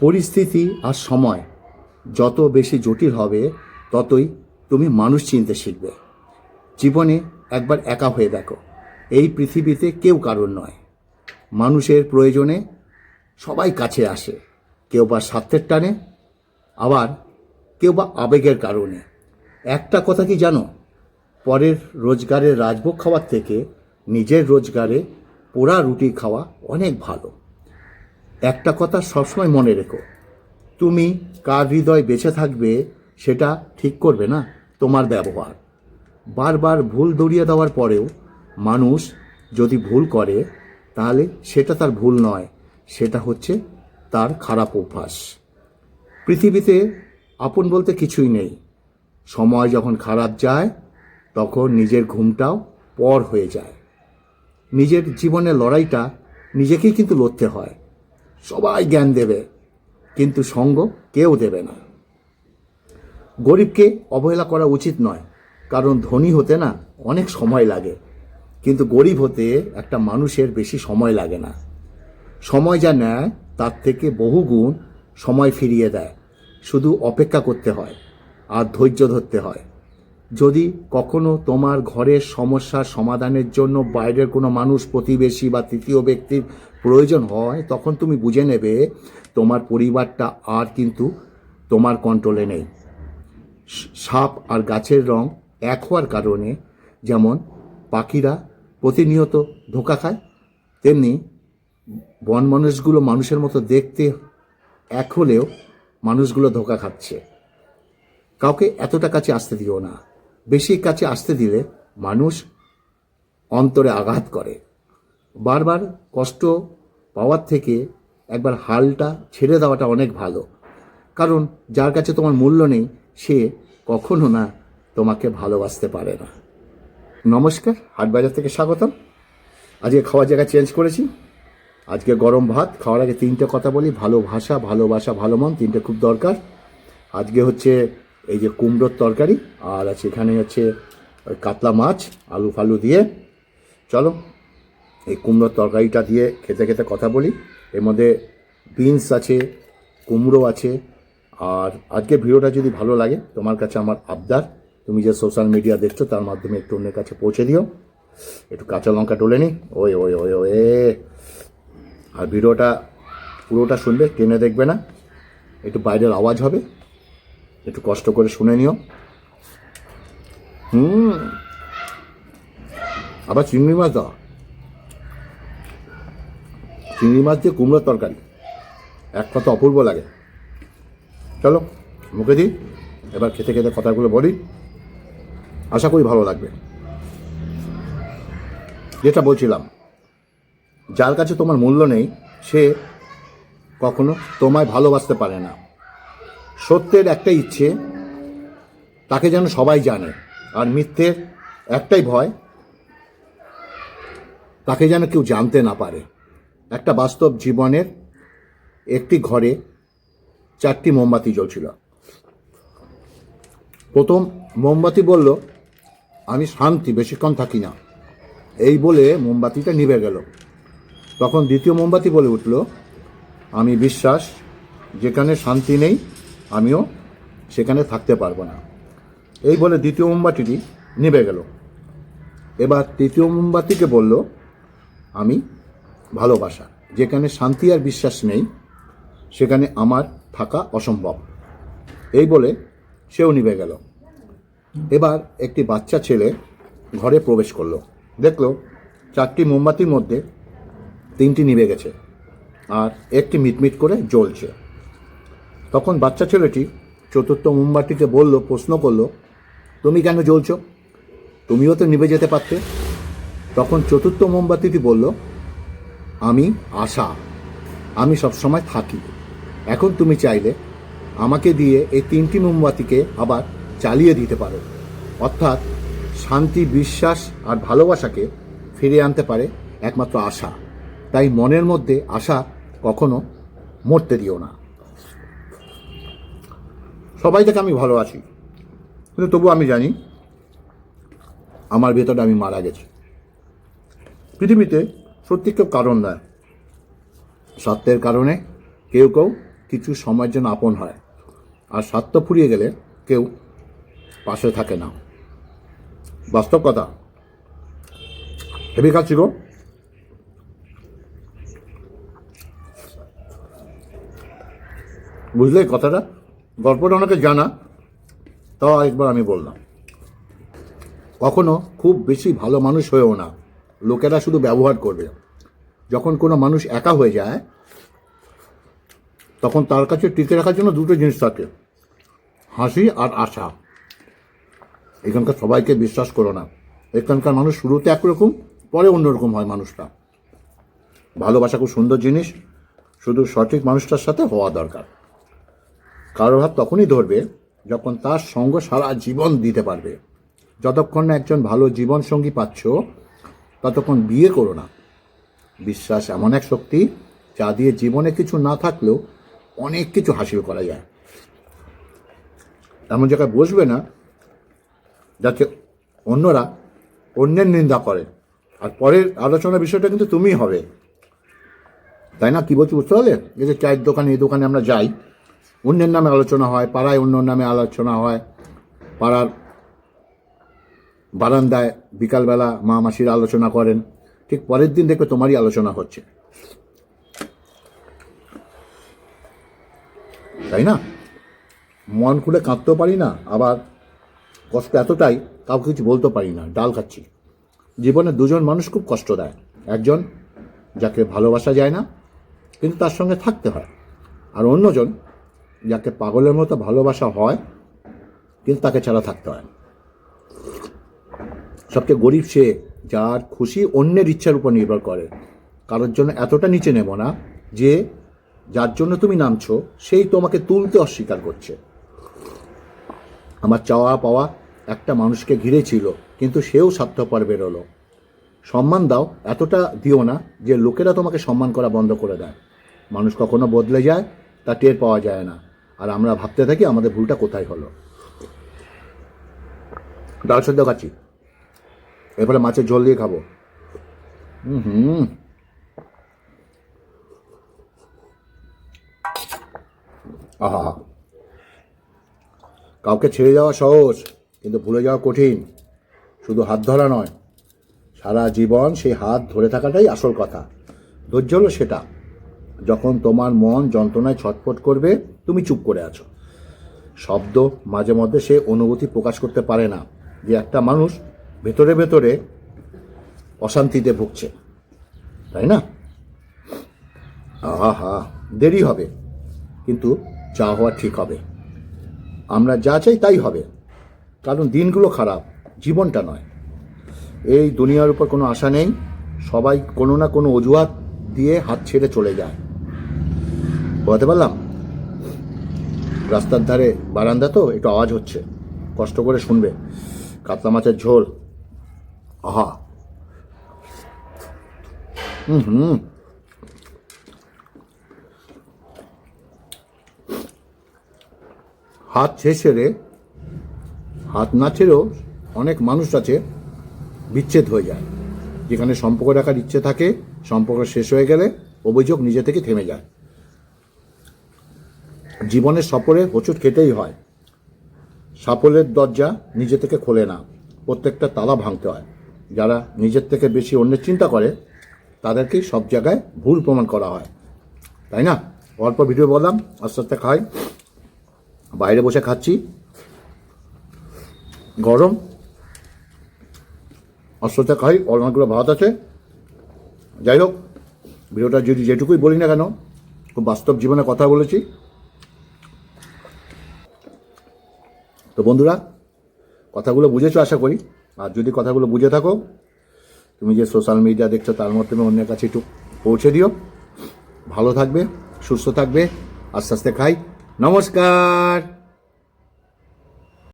পরিস্থিতি আর সময় যত বেশি জটিল হবে, ততই তুমি মানুষ চিনতে শিখবে। জীবনে একবার একা হয়ে দেখো, এই পৃথিবীতে কেউ কারণ নয়। মানুষের প্রয়োজনে সবাই কাছে আসে, কেউ বা স্বার্থের টানে, আবার কেউ বা আবেগের কারণে। একটা কথা কি জানো? পরের রোজগারের রাজভোগ খাওয়ার থেকে নিজের রোজগারে পোড়া রুটি খাওয়া অনেক ভালো। একটা কথা সবসময় মনে রেখো। তুমি কার হৃদয় বেঁচে থাকবে সেটা ঠিক করবে না তোমার ব্যবহার। বারবার ভুল দড়িয়ে দেওয়ার পরেও মানুষ যদি ভুল করে, তাহলে সেটা তার ভুল নয়, সেটা হচ্ছে তার খারাপ অভ্যাস। পৃথিবীতে আপন বলতে কিছুই নেই। সময় যখন খারাপ যায়, তখন নিজের ঘুমটাও পর হয়ে যায়। নিজের জীবনের লড়াইটা নিজেকেই কিন্তু লড়তে হয়। সবাই জ্ঞান দেবে, কিন্তু সঙ্গ কেউ দেবে না। গরিবকে অবহেলা করা উচিত নয়, কারণ ধনী হতে না অনেক সময় লাগে, কিন্তু গরিব হতে একটা মানুষের বেশি সময় লাগে না। সময় যা নেয়, তার থেকে বহু গুণ সময় ফিরিয়ে দেয়। শুধু অপেক্ষা করতে হয়, আর ধৈর্য ধরতে হয়। যদি কখনো তোমার ঘরের সমস্যার সমাধানের জন্য বাইরের কোনো মানুষ, প্রতিবেশী বা তৃতীয় ব্যক্তির প্রয়োজন হয়, তখন তুমি বুঝে নেবে তোমার পরিবারটা আর কিন্তু তোমার কন্ট্রোলে নেই। সাপ আর গাছের রং এক হওয়ার কারণে যেমন পাখিরা প্রতিনিয়ত ধোকা খায়, তেমনি বন মানুষগুলো মানুষের মতো দেখতে এক হলেও মানুষগুলো ধোকা খাচ্ছে। কাউকে এতটা কাছে আসতে দিও না। বেশি কাছে আসতে দিলে মানুষ অন্তরে আঘাত করে। বারবার কষ্ট পাওয়ার থেকে একবার হালটা ছেড়ে দেওয়াটা অনেক ভালো। কারণ যার কাছে তোমার মূল্য নেই, সে কখনো না তোমাকে ভালোবাসতে পারে না। নমস্কার, হাটবাজার থেকে স্বাগতম। আজকে খাওয়ার জায়গা চেঞ্জ করেছি। আজকে গরম ভাত, খাওয়ার আগে তিনটে কথা বলি। ভালো ভাষা ভালোবাসা ভালো মন, তিনটে খুব দরকার। আজকে হচ্ছে এই যে কুমড়োর তরকারি, আর আছে এখানে হচ্ছে ওই কাতলা মাছ, আলু ফালু দিয়ে। চলো, এই কুমড়োর তরকারিটা দিয়ে খেতে খেতে কথা বলি। এর মধ্যে বিনস আছে, কুমড়ো আছে, আর আজকে ভিডিওটা যদি ভালো লাগে, তোমার কাছে আমার আবদার, তুমি যে সোশ্যাল মিডিয়া দেখছ, তার মাধ্যমে একটু অন্যের কাছে পৌঁছে দিও। একটু কাঁচা লঙ্কা টলে নি। ওই ওই ওই ওই আর ভিডিওটা পুরোটা শুনবে, টেনে দেখবে না। একটু বাইরের আওয়াজ হবে। একটু কষ্ট করে শুনে নিও। হুম। আবার চিংড়ি মাছ দাও। চিংড়ি মাছ দিয়ে কুমড়োর তরকারি। এক কথা অপূর্ব লাগে। চলো মুখে দিই এবার খেতে খেতে কথাগুলো বলি। আশা করি ভালো লাগবে। যেটা বলছিলাম, যার কাছে তোমার মূল্য নেই, সে কখনো তোমায় ভালোবাসতে পারে না। সত্যের একটা ইচ্ছে, তাকে যেন সবাই জানে। আর মিথ্যের একটাই ভয়, তাকে যেন কেউ জানতে না পারে। একটা বাস্তব জীবনের একটি ঘরে চারটি মোমবাতি জ্বলছিল। প্রথম মোমবাতি বলল, আমি শান্তি, বেশিক্ষণ থাকি না। এই বলে মোমবাতিটা নিভে গেল। তখন দ্বিতীয় মোমবাতি বলে উঠল, আমি বিশ্বাস, যেখানে শান্তি নেই আমিও সেখানে থাকতে পারব না। এই বলে দ্বিতীয় মোমবাতিটি নিভে গেল। এবার তৃতীয় মোমবাতিকে বলল, আমি ভালোবাসা, যেখানে শান্তি আর বিশ্বাস নেই, সেখানে আমার থাকা অসম্ভব। এই বলে সেও নিভে গেল। এবার একটি বাচ্চা ছেলে ঘরে প্রবেশ করল। দেখল, চারটি মোমবাতির মধ্যে তিনটি নিভে গেছে, আর একটি মিটমিট করে জ্বলছে। তখন বাচ্চা ছেলেটি চতুর্থ মোমবাতিকে বলল, প্রশ্ন করল, তুমি কেন জ্বলছ? তুমিও তো নিভে যেতে পারতে। তখন চতুর্থ মোমবাতিটি বলল, আমি আশা। আমি সবসময় থাকি। এখন তুমি চাইলে আমাকে দিয়ে এই তিনটি মোমবাতিকে আবার চালিয়ে দিতে পারো। অর্থাৎ শান্তি, বিশ্বাস আর ভালোবাসাকে ফিরিয়ে আনতে পারে একমাত্র আশা। তাই মনের মধ্যে আশা কখনো মরতে দিও না। সবাই থেকে আমি ভালো আছি। কিন্তু তবু আমি জানি, আমার ভেতরে আমি মারা গেছি। পৃথিবীতে সত্যি কেউ কারণ নয়। সত্যের কারণে কেউ কেউ কিছু সময়ের জন্য আপন হয়। আর স্বার্থ ফুরিয়ে গেলে কেউ পাশে থাকে না। বাস্তব কথা। খাচ্ছি গো বুঝলে কথাটা? গল্পটা অনেকে জানা, তাও একবার আমি বললাম। কখনো খুব বেশি ভালো মানুষ হয়েও না, লোকেরা শুধু ব্যবহার করবে। যখন কোনো মানুষ একা হয়ে যায়, তখন তার কাছে টিকে রাখার জন্য দুটো জিনিস থাকে, হাসি আর আশা। এখানকার সবাইকে বিশ্বাস করো না। এখানকার মানুষ শুরুতে একরকম, পরে অন্যরকম হয় মানুষটা। ভালোবাসা খুব সুন্দর জিনিস, শুধু সঠিক মানুষটার সাথে হওয়া দরকার। কারও হাত তখনই ধরবে যখন তার সঙ্গ সারা জীবন দিতে পারবে। যতক্ষণ না একজন ভালো জীবন সঙ্গী পাচ্ছ, ততক্ষণ বিয়ে করো না। বিশ্বাস এমন এক শক্তি যা দিয়ে জীবনে কিছু না থাকলেও অনেক কিছু হাসিল করা যায়। এমন জায়গায় বসবে না যাতে অন্যরা অন্যের নিন্দা করে। আর পরের আলোচনার বিষয়টা কিন্তু তুমি হবে। তাই না? কি বলছি বুঝতে পারলে? এই যে চায়ের দোকানে, এই দোকানে আমরা যাই। অন্যের নামে আলোচনা হয়, পাড়ায় অন্য নামে আলোচনা হয়। পাড়ার বারান্দায় বিকালবেলা মা মাসির আলোচনা করেন। ঠিক পরের দিন দেখবে তোমারই আলোচনা হচ্ছে। তাই না? মন খুলে কাঁদতেও পারি না, আবার কষ্ট এতটাই, কাউকে কিছু বলতে পারি না, ডাল খাচ্ছি। জীবনে দুজন মানুষ খুব কষ্ট দেয়। একজন যাকে ভালোবাসা যায় না, কিন্তু তার সঙ্গে থাকতে হয়। আর অন্যজন যাকে পাগলের মতো ভালোবাসা হয়, কিন্তু তাকে ছাড়া থাকতে হয় সবচেয়ে গরিব সে, যার খুশি অন্যের ইচ্ছার উপর নির্ভর করে। কারোর জন্য এতটা নিচে নেব না যে, যার জন্য তুমি নামছো, সেই তোমাকে তুলতে অস্বীকার করছে। আমার চাওয়া পাওয়া একটা মানুষকে ঘিরে ছিল, কিন্তু সেও স্বার্থপর বেরোলো। সম্মান দাও, এতটা দিও না যে লোকেরা তোমাকে সম্মান করা বন্ধ করে দেয়। মানুষ কখনো বদলে যায়, তা টের পাওয়া যায় না। আর আমরা ভাবতে থাকি আমাদের ভুলটা কোথায় হলো। ডাল সেদ্ধ খাচ্ছি। এরপরে মাছের ঝোল দিয়ে খাব। হুম। আহা। কাউকে ছেড়ে যাওয়া সহজ, কিন্তু ভুলে যাওয়া কঠিন। শুধু হাত ধরা নয়, সারা জীবন সেই হাত ধরে থাকাটাই আসল কথা। ধৈর্য হলো সেটা। যখন তোমার মন যন্ত্রণায় ছটফট করবে তুমি চুপ করে আছো। শব্দ মাঝে মধ্যে সে অনুভূতি প্রকাশ করতে পারে না যে একটা মানুষ ভেতরে ভেতরে অশান্তিতে ভুগছে। তাই না? আহা হা, দেরি হবে, কিন্তু যা হওয়া ঠিক হবে। আমরা যা চাই তাই হবে, কারণ দিনগুলো খারাপ, জীবনটা নয়। এই দুনিয়ার উপর কোনো আশা নেই, সবাই কোনো না কোনো অজুহাত দিয়ে হাত ছেড়ে চলে যায়। বলতে পারলাম? রাস্তার ধারে বারান্দা তো, একটু আওয়াজ হচ্ছে। কষ্ট করে শুনবে। কাতলা মাছের ঝোল। আহা। হুম হুম। হাত ছেড়ে রে। হাত না ছেড়েও অনেক মানুষ আছে, বিচ্ছেদ হয়ে যায়। যেখানে সম্পর্ক রাখার ইচ্ছে থাকে, সম্পর্ক শেষ হয়ে গেলে অভিযোগ নিজে থেকে থেমে যায়। জীবনের সফরে হোঁচট খেতেই হয়। সাফল্যের দরজা নিজে থেকে খোলে না, প্রত্যেকটা তালা ভাঙতে হয়। যারা নিজের থেকে বেশি অন্যের চিন্তা করে, তাদেরকেই সব জায়গায় ভুল প্রমাণ করা হয়। তাই না? অল্প ভিডিও বললাম, আস্তে আস্তে খাই। বাইরে বসে খাচ্ছি। গরম। আস্তে খাই অনেকগুলো ভাত আছে। যাই হোক, ভিডিওটা যদি যেটুকুই বলি না কেন, খুব বাস্তব জীবনে কথা বলেছি। তো বন্ধুরা, কথাগুলো বুঝেছ আশা করি? আর যদি কথাগুলো বুঝে থাকো, তুমি যে সোশ্যাল মিডিয়া দেখছ, তার মাধ্যমে অন্যের কাছে একটু পৌঁছে দিও। ভালো থাকবে, সুস্থ থাকবে, আস্তে আস্তে খাই। নমস্কার!